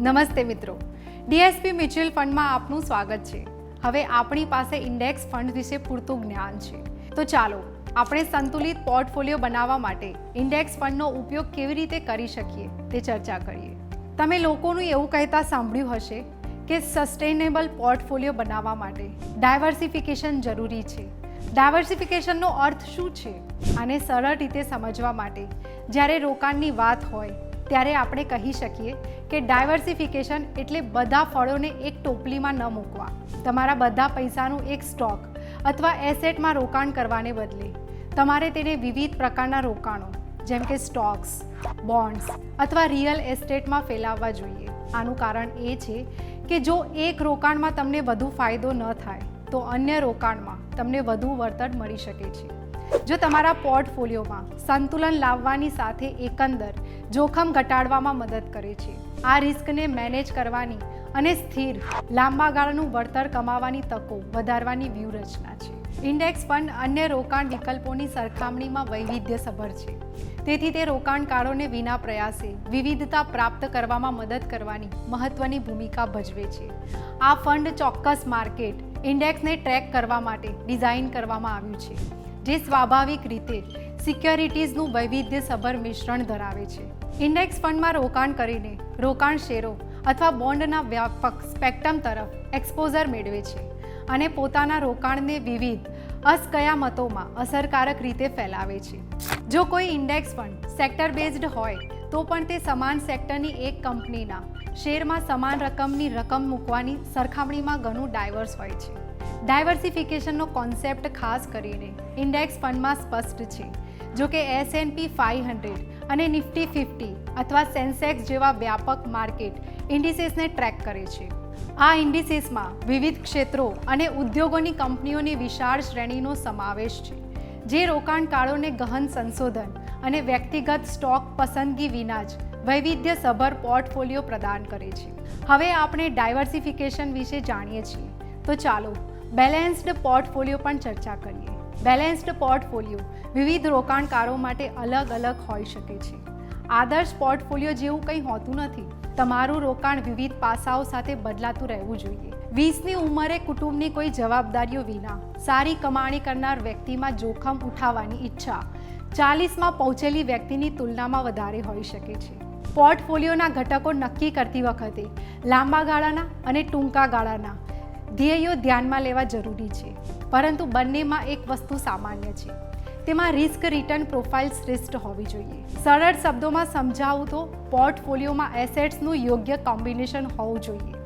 નમસ્તે મિત્રો. DSP mutual ફંડમાં આપનું સ્વાગત છે. હવે આપણી પાસે ઇન્ડેક્સ ફંડ વિશે પૂરતું જ્ઞાન છે. તો ચાલો, આપણે સંતુલિત પોર્ટફોલિયો બનાવવા માટે ઇન્ડેક્સ ફંડનો ઉપયોગ કેવી રીતે કરી શકીએ તે ચર્ચા કરીએ. તમે લોકોનું એવું કહેતા સાંભળ્યું હશે કે સસ્ટેનેબલ પોર્ટફોલિયો બનાવવા માટે ડાયવર્સિફિકેશન જરૂરી છે. ડાયવર્સિફિકેશનનો અર્થ શું છે? આને સરળ રીતે સમજવા માટે જ્યારે રોકાણની વાત હોય ત્યારે આપણે કહી શકીએ કે ડાયવર્સિફિકેશન એટલે બધા ફળોને એક ટોપલીમાં ન મૂકવા. તમારા બધા પૈસાનું એક સ્ટોક અથવા એસેટમાં રોકાણ કરવાને બદલે. તમારે તેને વિવિધ પ્રકારના રોકાણો, જેમ કે સ્ટોક્સ બોન્ડ્સ અથવા રિયલ એસ્ટેટમાં ફેલાવવા જોઈએ. આનું કારણ એ છે કે જો એક રોકાણમાં તમને વધુ ફાયદો ન થાય, તો અન્ય રોકાણમાં તમને વધુ વળતર મળી શકે છે. જો તમારા પોર્ટફોલિયોમાં સંતુલન લાવવાની સાથે એકંદર જોખમ ઘટાડવામાં મદદ કરે છે, આ રિસ્કને મેનેજ કરવાની અને સ્થિર, લાંબા ગાળાનું વળતર કમાવાની તકો વધારવાની વ્યૂહરચના છે. ઇન્ડેક્સ ફંડ અન્ય રોકાણ વિકલ્પોની સરખામણીમાં વૈવિધ્યસભર છે. તેથી તે રોકાણકારોને વિના પ્રયાસે વિવિધતા પ્રાપ્ત કરવામાં મદદ કરવાની મહત્વની ભૂમિકા ભજવે છે. આ ફંડ ચોક્કસ માર્કેટ ઇન્ડેક્સને ટ્રેક કરવા માટે ડિઝાઇન કરવામાં આવ્યું છે. જે સ્વાભાવિક રીતે સિક્યોરિટીઝનું વૈવિધ્યસભર મિશ્રણ ધરાવે છે. ઇન્ડેક્સ ફંડમાં રોકાણ કરીને રોકાણ શેરો અથવા બોન્ડના વ્યાપક સ્પેક્ટ્રમ તરફ એક્સપોઝર મેળવે છે અને પોતાના રોકાણને વિવિધ અસ્કયામતોમાં અસરકારક રીતે ફેલાવે છે. જો કોઈ ઇન્ડેક્સ ફંડ સેક્ટર બેઝડ હોય, તો પણ તે સમાન સેક્ટરની એક કંપનીના શેરમાં સમાન રકમની રકમ મૂકવાની સરખામણીમાં ઘણું ડાયવર્સ હોય છે. ડાયવર્સિફિકેશનનો કોન્સેપ્ટ ખાસ કરીને ઇન્ડેક્સ ફંડમાં સ્પષ્ટ છે. જો કે S and P five hundred અને નિફ્ટી ફિફ્ટી અથવા સેન્સેક્સ જેવા વ્યાપક માર્કેટ ઇન્ડિસીસને ટ્રેક કરે છે. આ ઇન્ડિસીસમાં વિવિધ ક્ષેત્રો અને ઉદ્યોગોની કંપનીઓની વિશાળ શ્રેણીનો સમાવેશ છે, જે રોકાણકારોને ગહન સંશોધન અને વ્યક્તિગત સ્ટોક પસંદગી વિના જ વૈવિધ્યસભર પોર્ટફોલિયો પ્રદાન કરે છે. હવે આપણે ડાયવર્સિફિકેશન વિશે જાણીએ છીએ. તો ચાલો બેલેન્સ્ડ પોર્ટફોલિયો પણ ચર્ચા કરીએ. બેલેન્સ્ડ પોર્ટફોલિયો વિવિધ રોકાણકારો માટે અલગ અલગ હોઈ શકે છે. આદર્શ પોર્ટફોલિયો જેવું કંઈ હોતું નથી. તમારું રોકાણ વિવિધ પાસાઓ સાથે બદલાતું રહેવું જોઈએ. વીસની ઉંમરે કુટુંબની કોઈ જવાબદારીઓ વિના સારી કમાણી કરનાર વ્યક્તિમાં જોખમ ઉઠાવવાની ઈચ્છા ચાલીસમાં પહોંચેલી વ્યક્તિની તુલનામાં વધારે હોઈ શકે છે. પોર્ટફોલિયોના ઘટકો નક્કી કરતી વખતે લાંબા ગાળાના અને ટૂંકા ગાળાના ધ્યેયો ધ્યાનમાં લેવા જરૂરી છે, પરંતુ બંનેમાં એક વસ્તુ સામાન્ય છે. તેમાં રિસ્ક રિટર્ન પ્રોફાઇલ શ્રેષ્ઠ હોવી જોઈએ. સરળ શબ્દોમાં સમજાવું તો પોર્ટફોલિયોમાં એસેટ્સનું યોગ્ય કોમ્બિનેશન હોવું જોઈએ.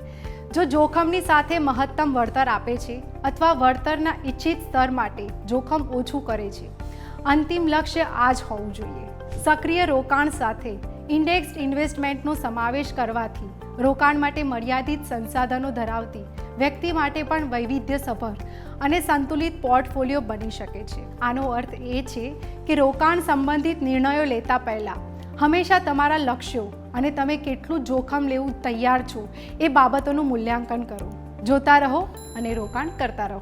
જો જોખમની સાથે મહત્તમ વળતર આપે છે અથવા વળતરના ઇચ્છિત સ્તર માટે જોખમ ઓછું કરે છે, અંતિમ લક્ષ્ય આ જ હોવું જોઈએ. સક્રિય રોકાણ સાથે ઇન્ડેક્સ ઇન્વેસ્ટમેન્ટનો સમાવેશ કરવાથી રોકાણ માટે મર્યાદિત સંસાધનો ધરાવતી વ્યક્તિ માટે પણ વૈવિધ્યસભર અને સંતુલિત પોર્ટફોલિયો બની શકે છે. આનો અર્થ એ છે કે રોકાણ સંબંધિત નિર્ણયો લેતા પહેલાં હંમેશા તમારા લક્ષ્યો અને તમે કેટલું જોખમ લેવું તૈયાર છો એ બાબતોનું મૂલ્યાંકન કરો. જોતા રહો અને રોકાણ કરતા રહો.